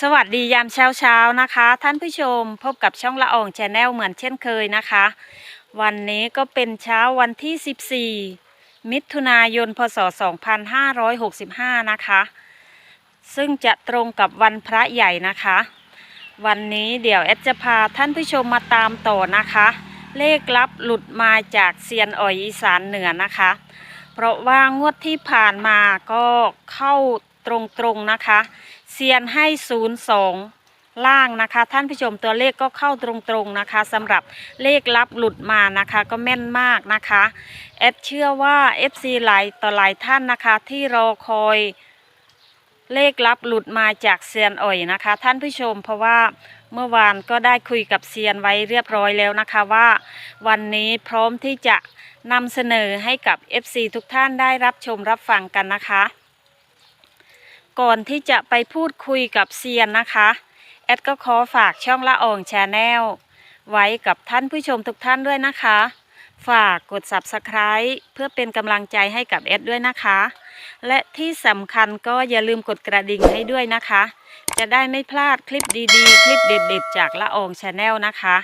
สวัสดียามเช้าเช้านะคะ ท่านผู้ชมพบกับช่องละอองแชนแนลเหมือนเช่นเคยนะคะ วันนี้ก็เป็นเช้าวันที่ 14 มิถุนายนพศ 2565 นะคะ ซึ่งจะตรงกับวันพระใหญ่นะคะ วันนี้เดี๋ยวแอดจะพาท่านผู้ชมมาตามต่อนะคะ เลขลับหลุดมาจากเซียนอ่อยอีสานเหนือนะคะ เพราะว่างวดที่ผ่านมาก็เข้าตรงๆนะคะ เซียนให้ศูนย์สองล่างนะคะ ท่านผู้ชมตัวเลขก็เข้าตรงๆนะคะสำหรับเลขลับหลุดมานะคะก็แม่นมากนะคะแอดเชื่อว่า FC หลายต่อหลายท่านนะคะที่รอคอยเลขลับหลุดมาจากเซียนอ่อยนะคะ ท่านผู้ชมเพราะว่าเมื่อวานก็ได้คุยกับเซียนไว้เรียบร้อยแล้วนะคะว่า วันนี้พร้อมที่จะนำเสนอให้กับ FC ทุกท่านได้รับชมรับฟังกันนะคะ ก่อนที่จะไปพูดคุยกับเซียนนะคะ แอดก็ขอฝากช่องละอองแชนแนลไว้กับท่านผู้ชมทุกท่านด้วยนะคะ ฝากกด Subscribe เพื่อเป็นกำลังใจให้กับแอดด้วยนะคะ และที่สำคัญก็อย่าลืมกดกระดิ่งให้ด้วยนะคะ จะได้ไม่พลาดคลิปดีๆ คลิปเด็ดๆ จากละอองแชนแนลนะคะ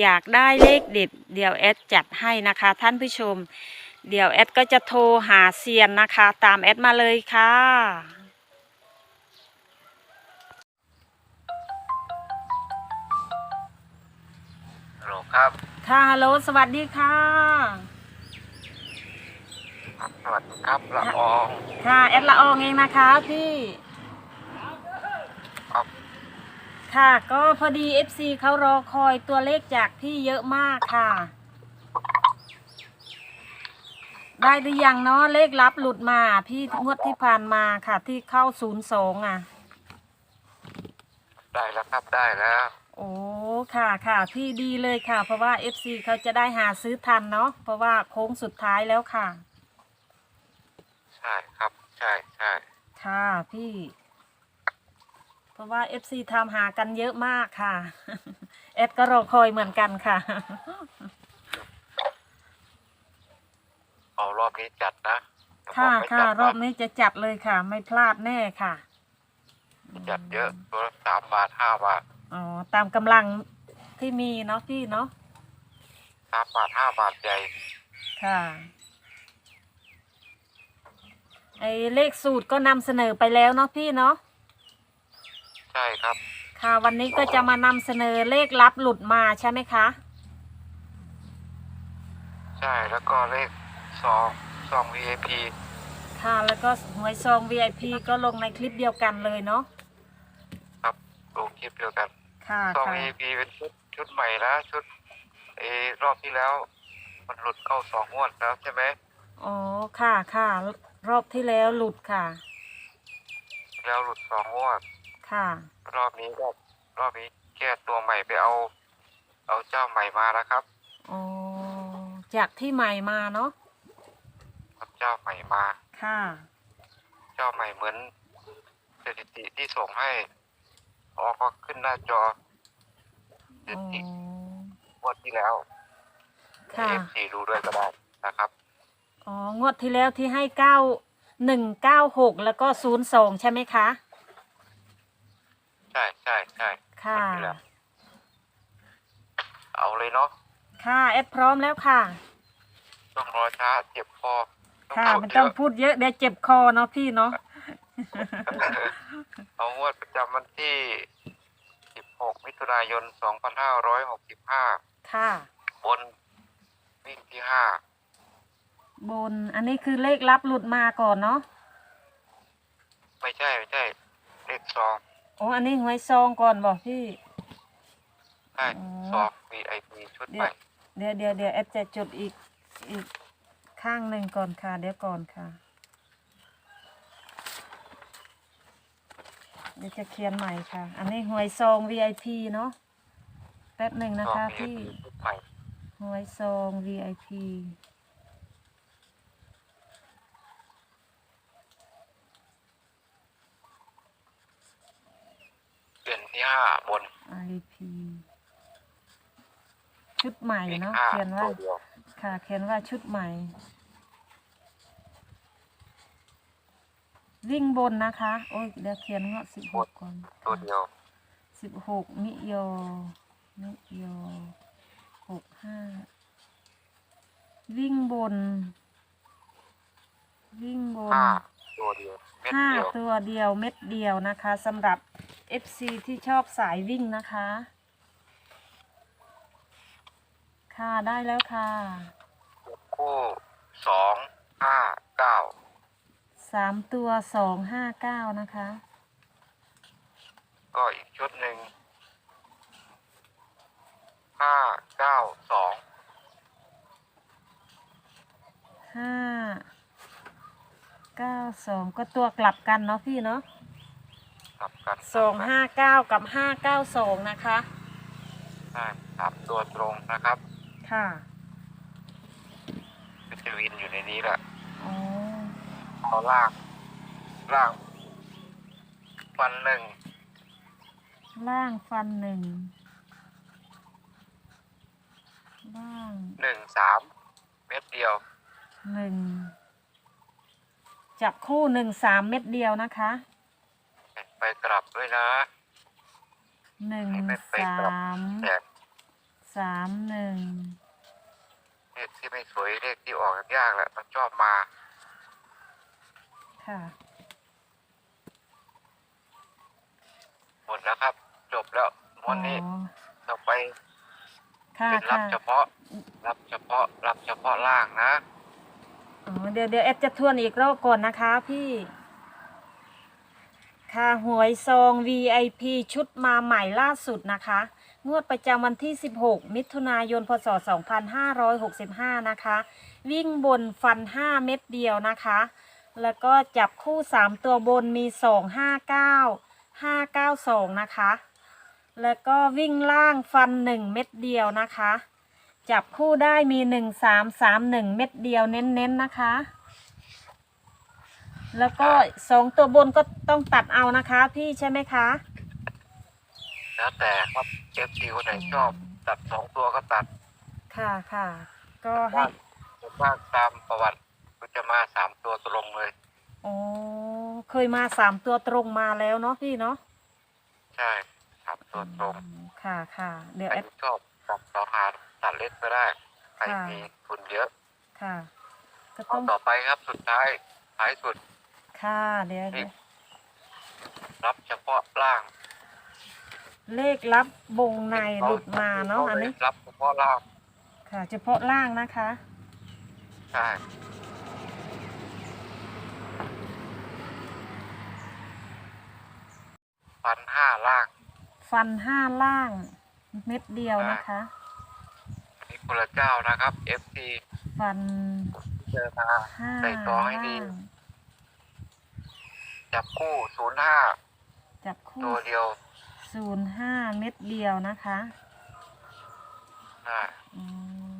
อยากได้เลขเด็ดเดี๋ยวแอดจัดให้นะคะ ท่านผู้ชม เดี๋ยวแอดก็จะโทรหาเซียนนะคะ ตามแอดมาเลยค่ะ ครับ ค่ะฮัลโหลสวัสดีค่ะครับสวัสดีครับละอองค่ะแอดละอองเองนะคะพี่ครับค่ะ ก็พอดี FC เขารอคอยตัวเลขจากพี่เยอะมากค่ะ ได้หรือยังเนาะเลขลับหลุดมาพี่งวดที่ผ่านมาค่ะ ที่เข้าศูนย์สองอะ ได้แล้วครับได้แล้ว โอ้ ค่ะค่ะพี่ดีเลยค่ะ เพราะว่า FC เขาจะได้หาซื้อทันเนาะเพราะว่าโค้งสุดท้ายแล้วค่ะ ใช่ครับ ใช่ใช่ค่ะพี่ เพราะว่า FC ทำหากันเยอะมากค่ะเอดก็รอคอยเหมือนกันค่ะ เอารอบนี้จัดนะค่ะผมไม่ค่ะจัดรอบนี้จะจัดเลยค่ะ ไม่พลาดแน่ค่ะ จัดเยอะตัวละสามบาทห้าบาท อ๋อตามกำลังที่มีเนาะพี่เนาะสามบาทห้าบาทใหญ่ค่ะ ไอเลขสูตรก็นำเสนอไปแล้วเนาะพี่เนาะใช่ครับ ค่ะ วันนี้ก็จะมานำเสนอเลขลับหลุดมาใช่ไหมคะ ใช่แล้วก็เลขซองซอง VIP ค่ะ แล้วก็หวยซอง VIP ก็ลงในคลิปเดียวกันเลยเนาะ ครับลงคลิปเดียวกัน ค่ะซองค่ะ VIP เป็นชุดชุดใหม่นะชุดเออรอบที่แล้ว มันหลุดเข้าสองงวดแล้วใช่ไหมอ๋อ ค่ะค่ะ รอบที่แล้วหลุดค่ะ แล้วหลุดสองงวด ค่ะ รอบนี้ก็รอบนี้แก้ตัวใหม่ไปเอา เอาเจ้าใหม่มาแล้วครับอ๋อ จากที่ใหม่มาเนาะ เอาเจ้าใหม่มา ค่ะ เจ้าใหม่เหมือนสถิติที่ส่งให้ ออกก็ขึ้นหน้าจอสอ๋ถิอติงวดที่แล้วค่ะ เอฟซีดูด้วยก็ได้นะครับ อ๋อ งวดที่แล้วที่ให้เก้าหนึ่งเก้าหกแล้วก็ศูนย์สองใช่ไหมคะ ใช่ใช่ใช่ ค่ะงวดที่แล้วเอาเลยเนาะค่ะแอดพร้อมแล้วค่ะ ต้องรอช้าเจ็บคอค่ะพูดมันเยต้องอะพูดเยอะเดี๋ยวเจ็บคอเนาะพี่เนาะ เอางวดประจำวันที่ 16 มิถุนายน 2565 ค่ะ บนวิ่งที่ บน อันนี้คือเลขลับหลุดมาก่อนเนาะ 5 ไม่ใช่ ไม่ใช่ เลขสองโอ้ อันนี้หวยซองก่อนบอกพี่ ใช่อ๋อ สอง VIP ชุดใหม่เดี๋ยวเดี๋ยวเดี๋ยวแอดจะจดอีกอีกข้างหนึ่งก่อนค่ะ เดี๋ยวก่อนค่ะ เดี๋ยวจะเขียนใหม่ค่ะ อันนี้หวยซอง VIP เนาะแป๊บหนึ่งนะสองคะ VIP พี่ชุดใหม่หวยซอง VIP เดือนที่ห้าบน IP ชุดใหม่เลขเนาะห้าเขียนว่า ตัวเดียวค่ะ เขียนว่าชุดใหม่ วิ่งบนนะคะ โอ้ยเดี๋ยวเขียนเงาะสิบหกก่อนตัวเดียวสิบหกมิโยมิโยหกห้าวิ่งบน วิ่งบนห้าตัวเดียวเม็ดห้าเดียวตัวเดียวเม็ดเดียวนะคะสำหรับ FC ที่ชอบสายวิ่งนะคะ ค่ะได้แล้วค่ะคู่สองห้าเก้า สามตัวสองห้าเก้านะคะ ก็อีกชุดหนึ่งห้าเก้าสองห้าเก้าสองก็ตัวกลับกันเนาะพี่เนาะกลับกันสองห้าเก้ากับห้าเก้าสองนะคะ ใช่สามตัวตรงนะครับ ค่ะก็จะวินอยู่ในนี้แหละอ๋อ เอาล่าง ล่าง ฟันหนึ่งล่างฟันหนึ่งล่างหนึ่งสามเม็ดเดียวหนึ่งจับคู่หนึ่งสามเม็ดเดียวนะคะ ไปกลับด้วยนะหนึ่งไม่ไปสากลับมแต่สามหนึ่งเลขที่ไม่สวยเลขที่ออกยากๆแหละมันชอบมา ค่ะ หมดแล้วครับ จบแล้วอ๋อวันนี้ต่อไปค่ะเป็นรับค่ะเฉพาะ รับเฉพาะ รับเฉพาะล่างนะ อ๋อเดี๋ยวเดี๋ยวแอดจะทวนอีกรอบก่อนนะคะพี่ ค่ะหวยซอง VIP ชุดมาใหม่ล่าสุดนะคะ งวดประจำวันที่ 16 มิถุนายน พศ 2565 นะคะ วิ่งบนฟัน 5 เม็ดเดียวนะคะ แล้วก็จับคู่ 3 ตัวบนมี 259 592 นะคะ แล้วก็วิ่งล่างฟัน 1 เม็ดเดียวนะคะ จับคู่ได้มี 1331 เม็ดเดียวเน้นๆนะคะ แล้วก็สองตัวบนก็ต้องตัดเอานะคะพี่ใช่ไหมคะ แล้วแต่ครับเอฟซีคนไหนชอบตัดสองตัวก็ตัด ค่ะค่ะ ก็ให้ว่าส่วนมากตามประวัติก็ จะมาสามตัวตรงเลยอ๋อเคยมาสามตัวตรงมาแล้วเนาะพี่เนาะใช่สามตัวตรงอืมค่ะค่ะเดี๋ยวใครแอดชอบตัดต่อหาตัดเล็กก็ได้ใครค่ะ มีทุนเยอะค่ะ ก็เอาต้องต่อไปครับสุดท้ายท้ายสุด ค่ะเดี๋ยวเดี๋ยวรับเฉพาะล่างเลขลับบงในหลุดมาเนาะอันนี้รับเฉพาะล่างค่ะ เฉพาะล่างนะคะ ใช่ พันห้าล่างฟันห้าล่าง เม็ดเดียวนะคะอันนี้คนละเจ้านะครับ FC ฟันเจอมาห้าใส่ซองให้ดีล่างจับคู่ศูนย์ห้าจับคู่ตัวเดียวศูนย์ห้าเม็ดเดียวนะคะอ่าอืม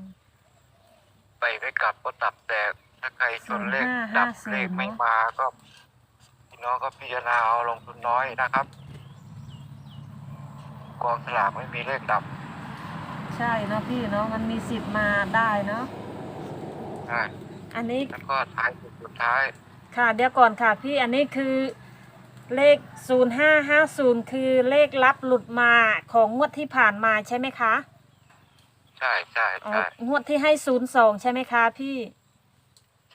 ไปไม่กลับก็ตับแตกถ้าใครชนเลข05ดับ50เลขไม่เนอะมาก็พี่น้องก็พิจารณาเอาลงทุนน้อยนะครับ กองสลากไม่มีเลขดับใช่เนาะพี่เนาะมันมีสิทธิ์มาได้เนาะใช่อันนี้แล้วก็ท้ายสุดสุดท้าย ค่ะเดี๋ยวก่อนค่ะพี่อันนี้คือเลข 0550 คือเลขลับหลุดมาของงวดที่ผ่านมาใช่ไหมคะใช่ใช่อ๋อใช่งวดที่ให้ 02 ใช่ไหมคะพี่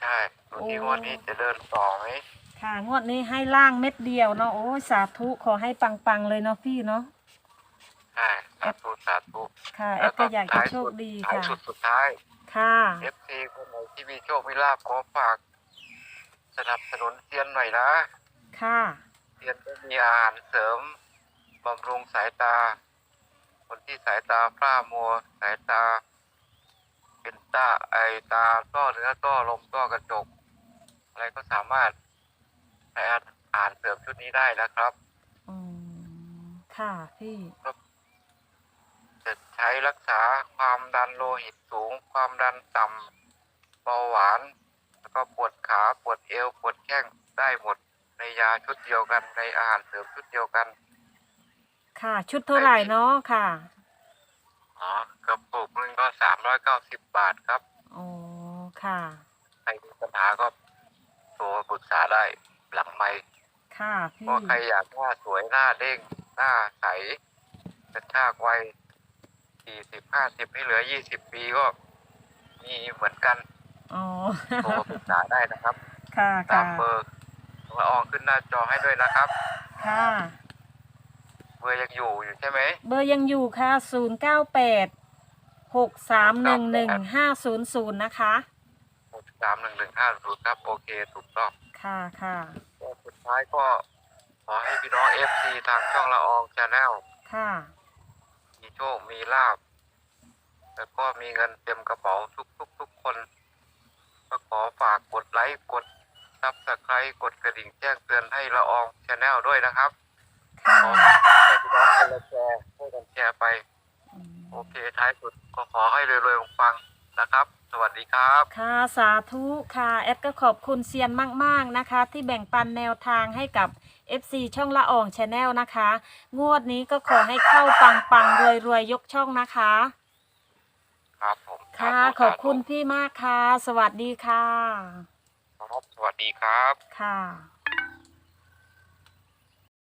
ใช่ดูที่โอ้งวันนี้จะเดินต่อไหม ค่ะงวดนี้ให้ล่างเม็ดเดียวเนาะโอ้ยสาธุขอให้ปังๆเลยเนาะพี่เนาะ ใช่สาธุสาธุค่ะแอดก็อยากจะโชคดีท้ายค่ะสุดสุดท้ายค่ะเอฟซีคนไหนที่มีโชคมีลาภขอฝาก สนับสนุนเซียนหน่อยนะค่ะเซียนก็มีอาหารเสริมบำรุงสายตา คนที่สายตาพร่ามัวสายตา เป็นตาไอตาต้อเนื้อต้อลมต้อกระจก อะไรก็สามารถใช้อาหารเสริมชุดนี้ได้นะครับ อืม ค่ะพี่จะใช้รักษาความดันโลหิตสูง ความดันต่ำเบาหวาน แล้วก็ปวดขาปวดเอวปวดแข้งได้หมดในยาชุดเดียวกันในอาหารเสริมชุดเดียวกัน ค่ะ ชุดเท่าไหร่เนาะค่ะ อ๋อกระปุกหนึงก็สามร้อยเก้าสิบบาทครับอ๋อค่ะใครมีปัญหาก็โทรปรึกษาได้เบหลังไมค์ค่ะพี่ก็ใครอยากหน้าสวยหน้าเด้งหน้าใสกระชากวัย สี่สิบห้าสิบให้เหลือยี่สิบปีก็มีเหมือนกันอ๋อ โทรมาปรึกษาได้นะครับ ค่ะตาค่ะมเบอร์ละอองขึ้นหน้าจอให้ด้วยนะครับ ค่ะ เบอร์ยังอยู่อยู่ใช่ไหม เบอร์ยังอยู่ค่ะ 0 9 8 6 3 1 1 5 0 0 นะคะหกสามหนึ่งหนึ่งห้าศูนย์ครับ โอเคถูกต้องค่ะค่ะ ก็สุดท้ายก็ ขอให้พี่น้องเอฟซีทางช่องละอองชาแนลค่ะมี โชค มีลาบ แล้วก็มีเงินเต็มกระเป๋าทุกทุกทุกคน ก็ขอฝากกดไลค์ กดซับสไครต์กดกระดิ่งแจ้งเตือนให้ละอองชาแนลด้วยนะครับค่ะขอให้พี่น้องคนละแชร์ให้กันแชร์ไปอืมโอเค ท้ายสุดก็ขอให้รวยๆฟังๆนะครับ สวัสดีครับ ค่ะสาธุค่ะ แอดก็ขอบคุณเซียนมาก ๆ นะคะ ที่แบ่งปันแนวทางให้กับ FC ช่องละอ่องชาแนลนะคะ งวดนี้ก็ขอให้เข้าปังปังรวยรวยๆ ยกช่องนะคะ ครับผมค่ะสาธุขอบคุณพี่มากค่ะ สวัสดีค่ะ ครับสวัสดีครับ ค่ะ